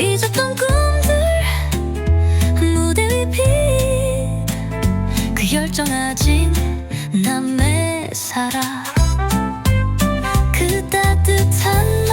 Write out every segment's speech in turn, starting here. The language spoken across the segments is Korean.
잊었던 꿈들 무대 위그 열정 아직 남의 사랑. 그 따뜻한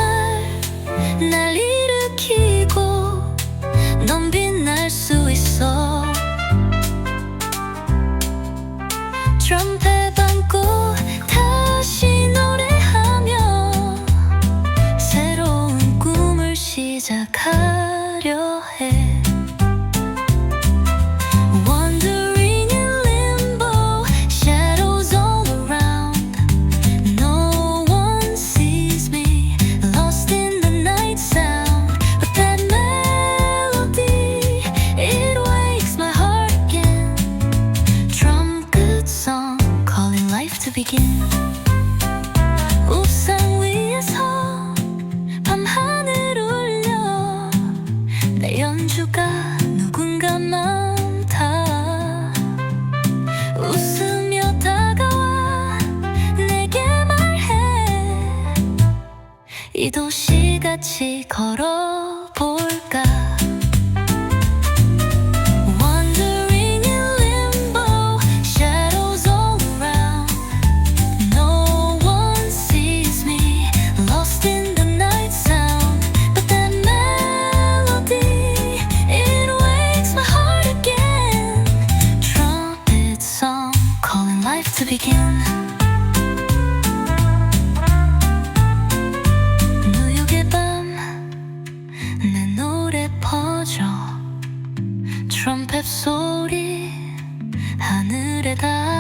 to begin. 옥상 위에서 밤하늘 울려. 내 연주가 누군가 많다. 웃으며 다가와 내게 말해. 이 도시같이 걸어볼까? 뉴욕의 밤내 노래 퍼져 트럼펫 소리 하늘에다